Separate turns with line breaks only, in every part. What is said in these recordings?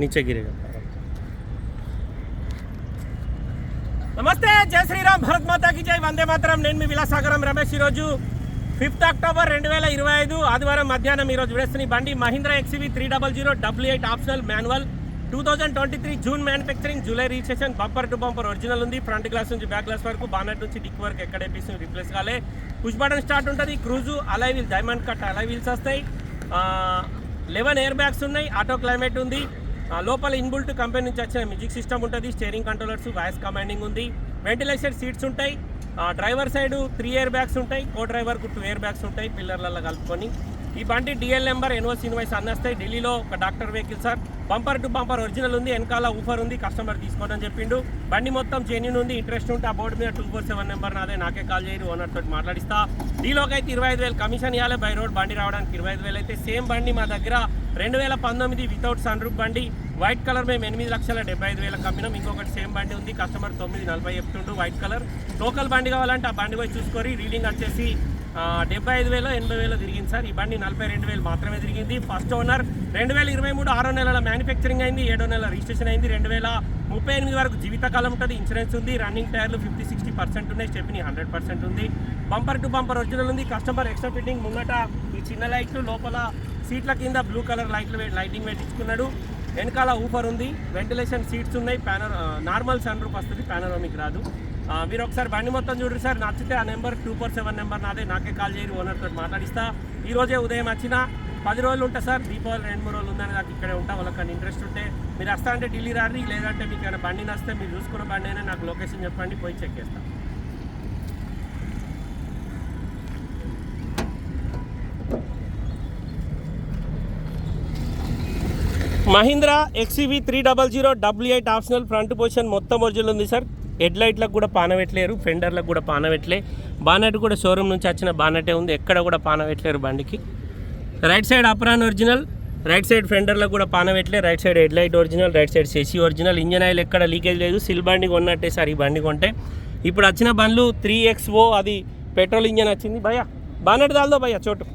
नीचे गिरेगा నమస్తే జై శ్రీరామ్ భరత్ మాతాకి జై వందే మాతరం నేను మీ విలాసాగరం రమేష్ ఈరోజు ఫిఫ్త్ అక్టోబర్ రెండు వేల ఇరవై ఐదు ఆదివారం మధ్యాహ్నం ఈరోజు విడేస్తున్న ఈ బండి Mahindra XUV three double zero W eight optional manual two thousand twenty three June manufacturing July registration bumper to bumper original ఉంది ఫ్రంట్ గ్లాస్ నుంచి బ్యాక్ గ్లాస్ వరకు బానెట్ నుంచి డిక్ వరకు ఎక్కడ పీస్ రిప్లేస్ కాలే పుష్ బటన్ స్టార్ట్ ఉంటుంది cruise alloy wheel diamond cut alloy wheels వస్తాయి eleven air bags ఉన్నాయి ఆటో క్లైమేట్ ఉంది ఆ, లోపల ఇన్బుల్ట్ కంపెనీ నుంచి వచ్చిన మ్యూజిక్ సిస్టమ్ ఉంటుంది స్టీరింగ్ కంట్రోలర్స్ వాయిస్ కమాండింగ్ ఉంది వెంటిలేషన్ సీట్స్ ఉంటాయి ఆ, driver side three air bags ఉంటాయి కో డ్రైవర్కు టూ ఇయర్ బ్యాగ్స్ ఉంటాయి పిల్లర్లలో కలుపుకొని. ఈ బండి డిఎల్ నెంబర్ ఎన్ఓసి ఇన్వాయిస్ అన్నస్తాయి ఢిల్లీలో ఒక doctor vehicle sir. Bumper to bumper original ఉంది. వెనకాల ఊఫర్ ఉంది. కస్టమర్ తీసుకోవడం చెప్పిండు. బండి మొత్తం జెన్యున్ ఉంది. ఇంట్రెస్ట్ ఉంటే ఆ బోర్డు మీద టూ ఫోర్ సెవెన్ నెంబర్ నాదే. నాకే కాల్ చేయరు. ఓనర్ తోటి మాట్లాడిస్తా. డీలోకి అయితే ఇరవై ఐదు వేలు. కమిషన్ ఇవ్వాలి. బై రోడ్ బండి రావడానికి ఇరవై ఐదు వేలు అయితే. సేమ్ బండి మా దగ్గర రెండు వేల పంతొమ్మిది వితౌట్ సన్ రూప్ బండి. వైట్ కలర్ మేము ఎనిమిది లక్షల డెబ్బై ఐదు వేలకు అమ్మినాం. ఇంకొకటి సేమ్ బండి ఉంది. కస్టమర్ తొమ్మిది నలభై చెప్తుంటూ వైట్ కలర్. లోకల్ బండి కావాలంటే ఆ బండి పోయి చూసుకొని రీడింగ్ వచ్చేసి డెబ్బై ఐదు వేలు ఎనభై వేలు తిరిగింది సార్. ఈ బండి నలభై రెండు వేలు మాత్రమే తిరిగింది. ఫస్ట్ ఓనర్ రెండు వేల ఇరవై మూడు ఆరో నెలల మ్యానుఫ్యాక్చరింగ్ అయింది ఏడో నెల రిజిస్ట్రేషన్ అయింది. రెండు వేల ముప్పై ఎనిమిది వరకు జీవితకాలం ఉంటుంది ఇన్సూరెన్స్ ఉంది రన్నింగ్ టైర్లు ఫిఫ్టీ సిక్స్టీ పర్సెంట్ ఉన్నాయి స్టెప్ని హండ్రెడ్ పర్సెంట్ ఉంది. బంపర్ టు బంపర్ ఒరిజినల్ ఉంది కస్టమర్ ఎక్స్ట్రా ఫిట్టింగ్ ముంగట ఈ చిన్న లైట్లు లోపల సీట్ల కింద బ్లూ కలర్ లైట్లు వే- లైటింగ్ పెట్టించుకున్నాడు వెనకాల ఊఫర్ ఉంది వెంటిలేషన్ సీట్స్ ఉన్నాయి ప్యానర్ నార్మల్ సన్ రూప్ వస్తుంది పానరోమిక్ రాదు. మీరు ఒకసారి బండి మొత్తం చూడండి సార్ నచ్చితే ఆ number two four seven number నాదే నాకే కాల్ చేయరు ఓనర్తో మాట్లాడిస్తా. ఈ రోజే ఉదయం వచ్చిన పది రోజులు ఉంటా సార్ దీపావళి రెండు మూడు రోజులు ఉందని నాకు ఇక్కడే ఉంటా వాళ్ళకి ఇంట్రెస్ట్ ఉంటే. మీరు వస్తా అంటే ఢిల్లీ రారి లేదంటే మీకు ఏమైనా బండి నస్తే మీరు చూసుకున్న బండి అయినా నాకు లొకేషన్ చెప్పండి పోయి చెక్ చేస్తాను Mahindra XUV three double zero W eight optional front position మొత్తం ఒరిజినల్ ఉంది సార్. హెడ్ లైట్లకు కూడా పానవెట్లేరు ఫెండర్లకు కూడా పానవెట్లే బానెట్ కూడా షోరూమ్ నుంచి వచ్చిన బానెటే ఉంది ఎక్కడ కూడా పానవెట్లేరు బండికి. Right side apron original right side ఫెండర్లకు కూడా పానవెట్లే right side head light original right side సెసి original engine oil ఎక్కడ లీకేజ్ లేదు సిల్ బండి కొన్నట్టే సార్ ఈ బండి కొంటే. ఇప్పుడు వచ్చిన బండ్లు త్రీ ఎక్స్ ఓ అది పెట్రోల్ ఇంజన్ వచ్చింది భయ్యా. బానెట్ దాల్దో భయ్యా చోటు.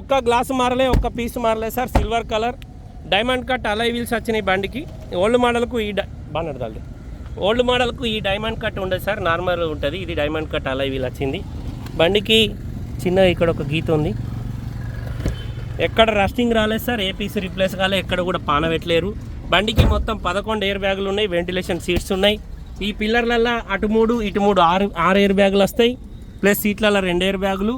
ఒక్క గ్లాస్ మారలే ఒక్క piece మారలే sir silver colour diamond cut alloy wheels వచ్చినాయి బండికి. ఓల్డ్ మోడల్కు ఈ డై బాగా దాల్ది ఓల్డ్ మోడల్కు ఈ డైమండ్ కట్ ఉండదు సార్ నార్మల్ ఉంటుంది. ఇది డైమండ్ కట్ అలై వీల్ వచ్చింది. బండికి చిన్న ఇక్కడ ఒక గీత ఉంది. ఎక్కడ రస్టింగ్ రాలేదు సార్ ఏ పీస్ రీప్లేస్ కాలే ఎక్కడ కూడా పాన పెట్టలేరు. బండికి మొత్తం పదకొండు ఎయిర్ బ్యాగులు ఉన్నాయి వెంటిలేషన్ సీట్స్ ఉన్నాయి. ఈ పిల్లర్లల్లో అటు మూడు ఇటు మూడు ఆరు ఆరు ఎయిర్ బ్యాగులు వస్తాయి. ప్లస్ సీట్లలో రెండు ఎయిర్ బ్యాగులు.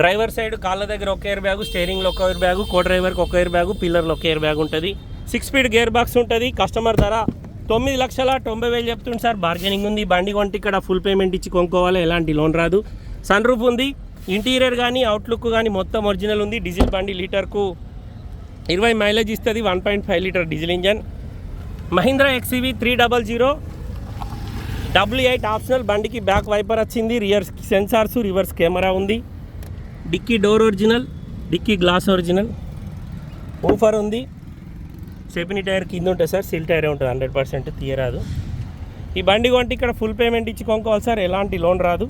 డ్రైవర్ సైడ్ కాళ్ళ దగ్గర ఒక ఎయిర్ బ్యాగు స్టేరింగ్లో ఒక ఎయిర్ బ్యాగు కో డ్రైవర్కి ఒక ఎయిర్ బ్యాగు పిల్లర్లో ఒక ఎయిర్ బ్యాగ్ ఉంటుంది. సిక్స్ స్పీడ్ గేర్ బాక్స్ ఉంటుంది. కస్టమర్ ధర తొమ్మిది లక్షల తొంభై వేలు చెప్తుంది సార్. బార్గెనింగ్ ఉంది. బండి కొంటే ఇక్కడ ఫుల్ పేమెంట్ ఇచ్చి కొనుక్కోవాలి. ఎలాంటి లోన్ రాదు. సన్ రూఫ్ ఉంది. ఇంటీరియర్ కానీ అవుట్లుక్ కానీ మొత్తం ఒరిజినల్ ఉంది. డీజిల్ బండి లీటర్కు ఇరవై మైలేజ్ ఇస్తుంది. One point five litre diesel engine. Mahindra XUV three double zero. W eight optional. బండికి బ్యాక్ వైపర్ వచ్చింది. రియర్ సెన్సార్స్ రివర్స్ కెమెరా ఉంది. Dickey door original dickey glass original. Woofer ఉంది. సెపినీ టైర్ కింద ఉంటుంది sir సిల్ టైరే ఉంటుంది hundred percent తీయరాదు. ఈ బండి కొంటే ఇక్కడ ఫుల్ పేమెంట్ ఇచ్చి కొనుక్కోవాలి సార్ ఎలాంటి లోన్ రాదు.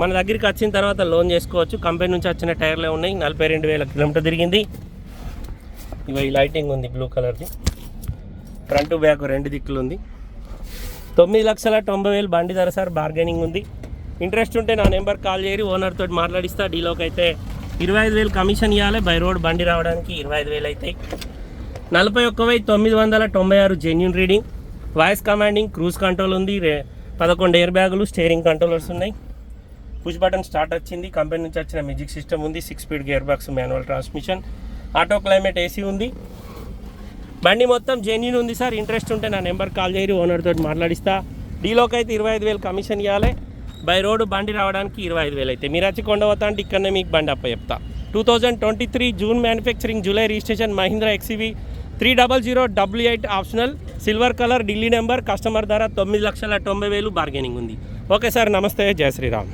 మన దగ్గరికి వచ్చిన తర్వాత లోన్ చేసుకోవచ్చు. కంపెనీ నుంచి వచ్చిన టైర్లే ఉన్నాయి నలభై రెండు వేల కిలోమీటర్ తిరిగింది. ఇవి ఈ లైటింగ్ ఉంది బ్లూ కలర్ది. ఫ్రంట్ బ్యాక్ రెండు దిక్కులు ఉంది తొమ్మిది లక్షల తొంభై వేలు బండి ధర సార్ బార్గెనింగ్ ఉంది. ఇంట్రెస్ట్ ఉంటే నా నెంబర్ కాల్ చేయరి ఓనర్ తోటి మాట్లాడిస్తా. డీలోకి అయితే ఇరవై ఐదు వేలు కమిషన్ ఇవ్వాలి బై రోడ్ బండి రావడానికి ఇరవై ఐదు వేలు అవుతాయి నలభై ఒక్క వెయ్యి తొమ్మిది వందల తొంభై ఆరు genuine reading voice commanding cruise control ఉంది. రే పదకొండు ఎయిర్ బ్యాగులు స్టీరింగ్ కంట్రోలర్స్ ఉన్నాయి. పుష్ బటన్ స్టార్ట్ వచ్చింది. కంపెనీ నుంచి వచ్చిన మ్యూజిక్ సిస్టమ్ ఉంది. Six speed gear box manual transmission auto climate AC ఉంది. బండి మొత్తం జెన్యున్ ఉంది సార్ ఇంట్రెస్ట్ ఉంటే నా నెంబర్ కాల్ చేయరు ఓనర్ తోటి మాట్లాడిస్తా. డీలోకి అయితే ఇరవై ఐదు వేలు కమిషన్ ఇవ్వాలి బై రోడ్డు బండి రావడానికి ఇరవై ఐదు వేలు అయితే. మీరు వచ్చి కొండవతా అంటే ఇక్కడనే మీకు బండి అప్ప చెప్తా two thousand twenty three June manufacturing July registration Mahindra XUV three double zero W eight optional. Silver colour Delhi number customer ధర తొమ్మిది లక్షల తొంభై వేలు బార్గెనింగ్ ఉంది. ఓకే సార్ నమస్తే జయ శ్రీరామ్.